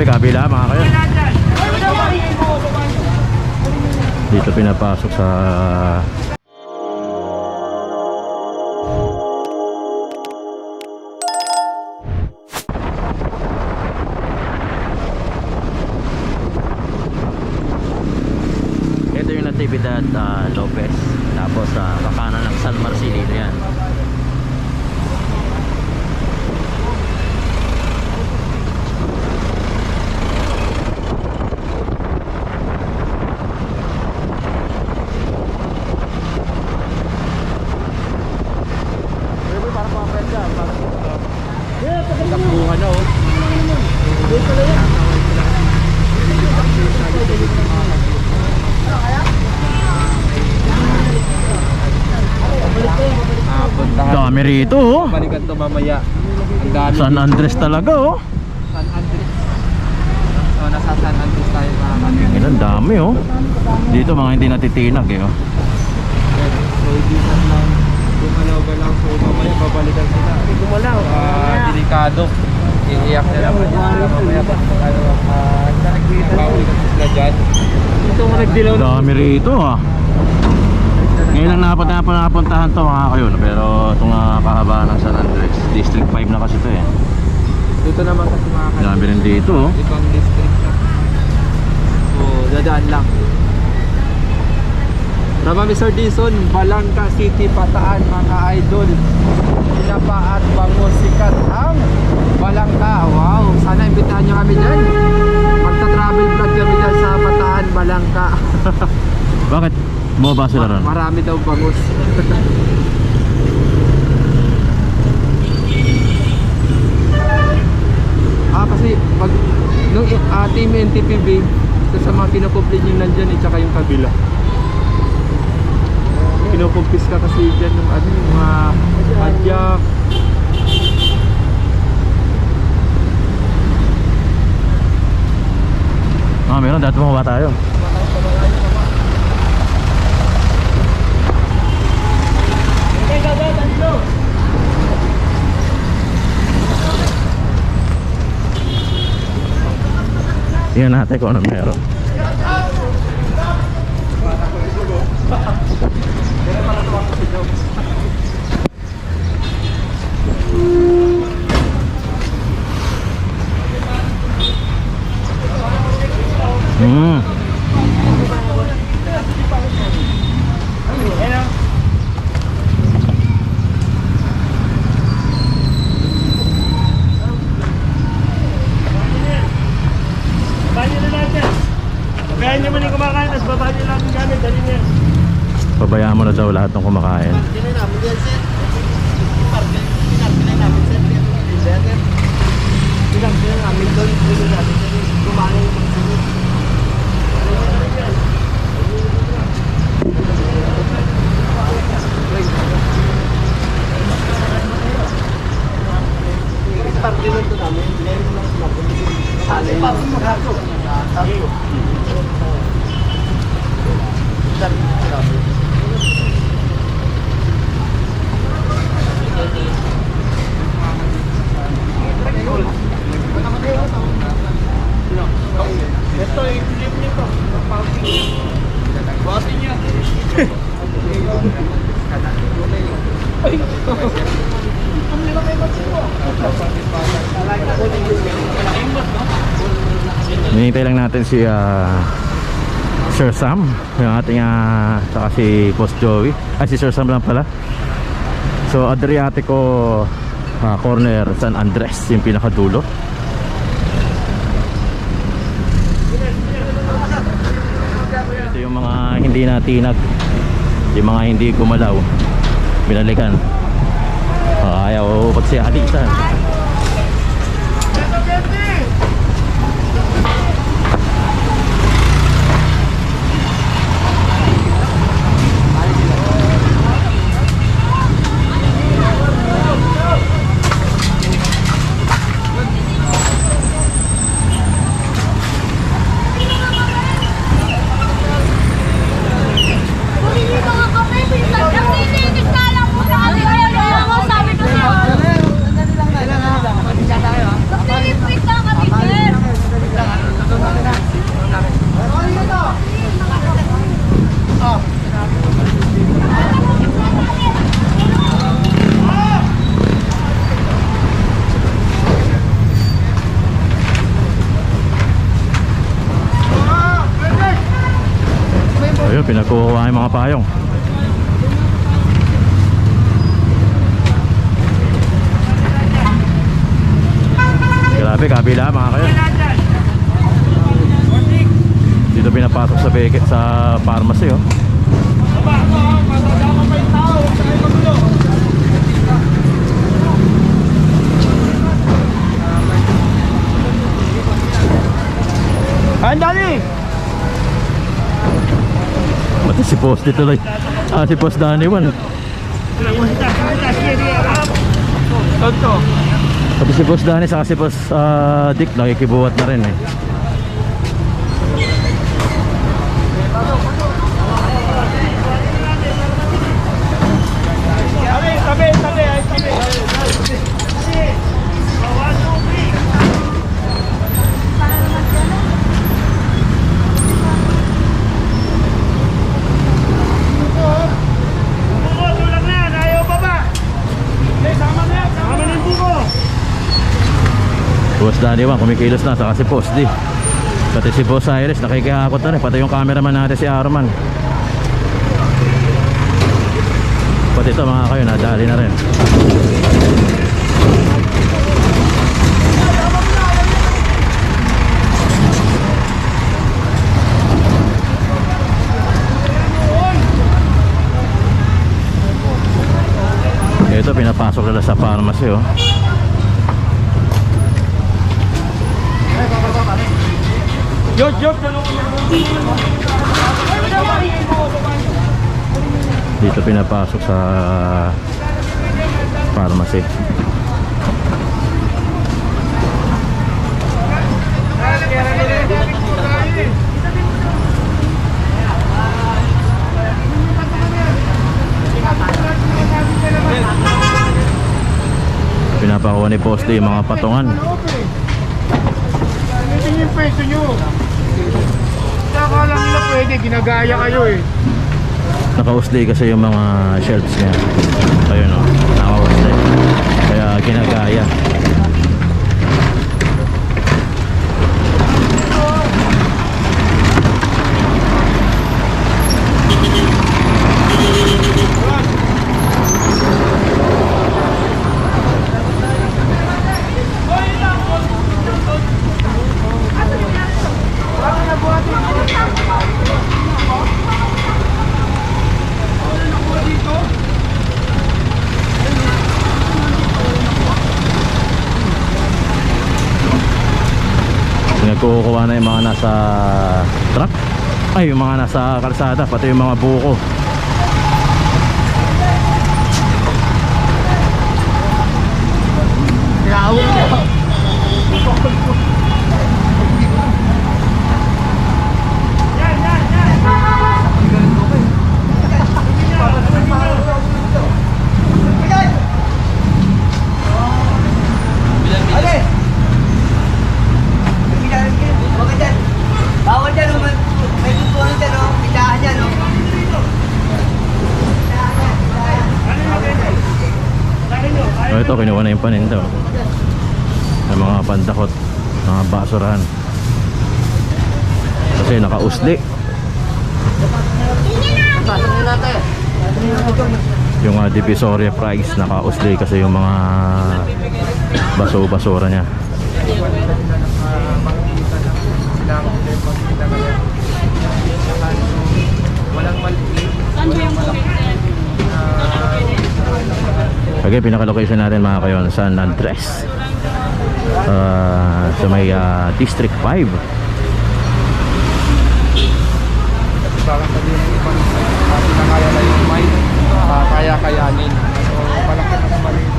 Grabe, kabila mga kayo. Dito pinapasok sa Ito yung Natividad ah, Lopez. Tapos sa kakanan ng San Marcelino yan. Dami rito oh. Balikan to mamaya. Ang dami. San Andres talaga oh. San Andres. So, nasa San Andres tayo mga. Yan, ang dami oh. Dito mga hindi natitinag eh oh. So, hindi lang gumalaw-galaw. So, mamaya babalikan sila. Gumalaw. Ah, delikado. Iiyak na yan. Mamaya pa. Ano, ah, babalikan sila dyan. Ito mo nagdilaw Ang dami rito ah. Ngayon lang napat na napuntahan to mga kayo pero ito nga kahabaan ng San Andres District 5 na kasi to eh Dito naman kasi mga kapatid. Dami rin dito oh. Ibang district na. So, dadaan lang. Tama Mr. Dison, Balangka City, Pataan, mga idol. Sinapa at bango sikat ang Balangka. Wow, sana imbitahan nyo kami dyan. Magta-travel vlog kami dyan sa Pataan, Balangka. Bakit? Bumaba sila ron? Marami daw bangus. ah, kasi pag nung uh, team NTPB, ito sa mga pinupublish yung nandyan, eh, tsaka yung kabila. Pinupumpis ka kasi dyan ng ano, yung mga adyak. Ah, meron. Dati bumaba tayo. Tingnan natin kung ano meron. Hmm. Babahin nyo na natin. Babahin nyo man yung kumakain, tapos babahin nyo lang yung gamit. Dali niya. Pabayaan mo na daw lahat ng kumakain. Ito, i-flip nyo to. Buhatin nyo. Hinihintay lang natin si ah, Sir Sam. Yung ating uh, Saka si Boss Joey. Ay si Sir Sam lang pala. So Adriatico ah, Corner San Andres Yung pinakadulo. Ito yung mga hindi natinag Yung mga hindi gumalaw. Binalikan. Ah, Ayaw pagsihalisan Humingi ka nga kami, pinsan. Ang nilinis na lang po sa kanila. Kaya nga sabi ko sa'yo. Pinagkukuha yung mga payong. Grabe, kabila mga kayo. Dito pinapasok sa sa pharmacy oh. Ang dali! Post dito lang. Ah, si Post Danny Wan. Pati si Post Danny saka si Post ah, Dick nakikibuhat na rin eh. Tabi, tabi, tabi, ay tabi. Buko, tulak na yan. Ayaw pa ba? Hindi, sama na yan. Sama na yung buko. Boss Danny Wan kumikilos na saka si Post D. Pati si Boss Iris nakikihakot na rin. Pati yung cameraman natin si Arman. Pati ito mga kayo nadali na rin. Ito pinapasok nila sa pharmacy oh. Yot, tulungan Dito pinapasok sa pharmacy. Pinapakuha ni Poste yung mga patungan. Ito yung peso nyo. Akala nila pwede, ginagaya kayo eh. Naka-usday kasi yung mga shelves niya. Ayun o, naka-usday. Kaya ginagaya. Nagkukuha na yung mga nasa truck. Ay, yung mga nasa kalsada, pati yung mga buko. Bawal dyan, oh. may, may kukunan dyan, oh. Pindahan dyan, oh. O ito, kinuha na yung paninda. oh. Mga pandakot, mga basurahan. Kasi naka-usli. Yung uh, Divisoria Price, naka-usli kasi yung mga baso-basura niya. Walang maliit. Okay, pinaka-location natin mga kayon, San Andres. Ah, sa may ah, District 5. Parang sabihin ng ibang uh, pinangaya na yung uh, kaya-kayanin. So, malaki na maliit.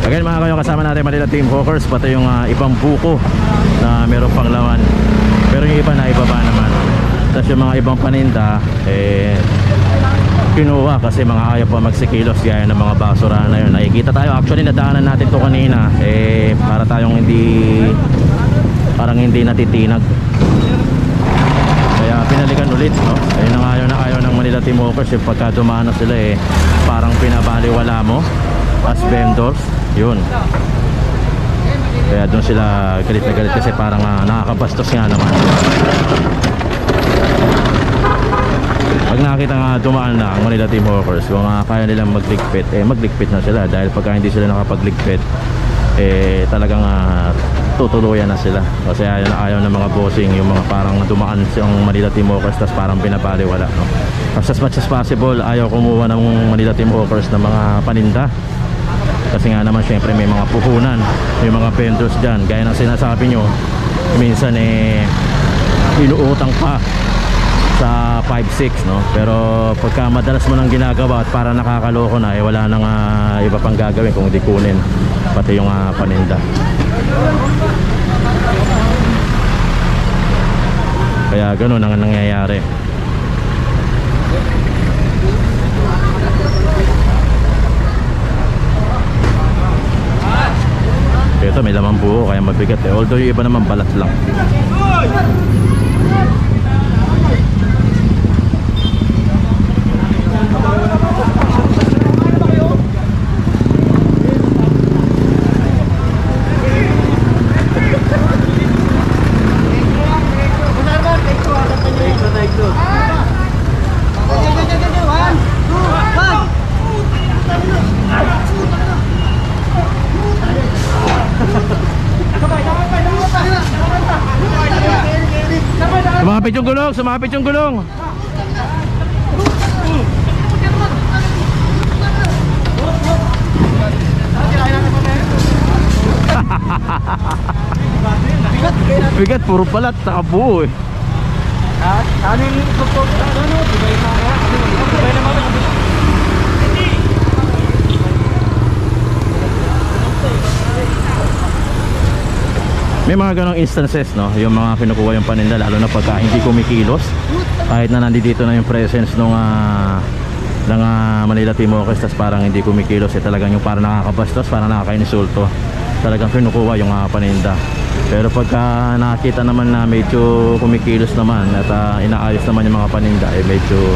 Again mga kayo kasama natin Manila Team Hawkers pati yung ah, ibang buko na meron pang laman pero yung iba na ibaba naman tapos yung mga ibang paninda eh kinuha kasi mga ayaw pa magsikilos gaya ng mga basura na yun. Nakikita tayo actually nadaanan natin to kanina. Eh para tayong hindi parang hindi natitinag. Kaya pinalikan ulit no? ayun ang ayaw na ayaw ng Manila Team Hawkers yung pagka dumano sila eh parang pinabaliwala mo as vendors yun. Kaya doon sila galit na galit kasi parang ah, nakakabastos nga naman. Pag nakita nga dumaan na ang Manila Team Hawkers, kung nga kaya nilang magligpit, eh magligpit na sila dahil pagka hindi sila nakapagligpit, eh talagang ah, tutuluyan na sila. Kasi ayaw na ayaw ng mga bossing, yung mga parang dumaan yung Manila Team Hawkers tapos parang binabaliwala. No? As much as possible, ayaw kumuha ng Manila Team Hawkers ng mga paninda. Kasi nga naman syempre may mga puhunan, may mga vendors dyan. Gaya ng sinasabi nyo, minsan eh inuutang pa sa 5-6 no? Pero pagka madalas mo nang ginagawa at para nakakaloko na eh wala nang ah, iba pang gagawin kung di kunin pati yung ah, paninda. Kaya ganun ang nangyayari. Ito may laman buo kaya mabigat eh. Although yung iba naman balat lang Sumapit yung gulong, sumapit yung gulong. Bigat, puro balat, saka buo eh. Ano yung support? Ano? Tibay na kaya? Tibay na mga May mga ganong instances, no? Yung mga kinukuha yung paninda, lalo na pagka hindi kumikilos. Kahit na nandito na yung presence ah, ng ah, Manila Team tas parang hindi kumikilos, eh talagang yung parang nakakabastos, parang nakakainisulto. Talagang kinukuha yung ah, paninda. Pero pagka nakita naman na medyo kumikilos naman at ah, inaayos naman yung mga paninda, eh medyo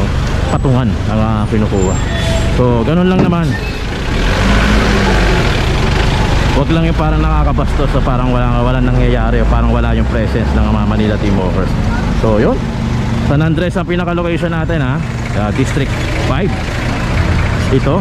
patungan ang ah, kinukuha. So, ganun lang naman. Huwag lang yung parang nakakabastos o parang wala, wala nangyayari o parang wala yung presence ng mga Manila Team Walkers. So yun. San Andres ang pinaka-location natin ha. Uh, District 5. Ito.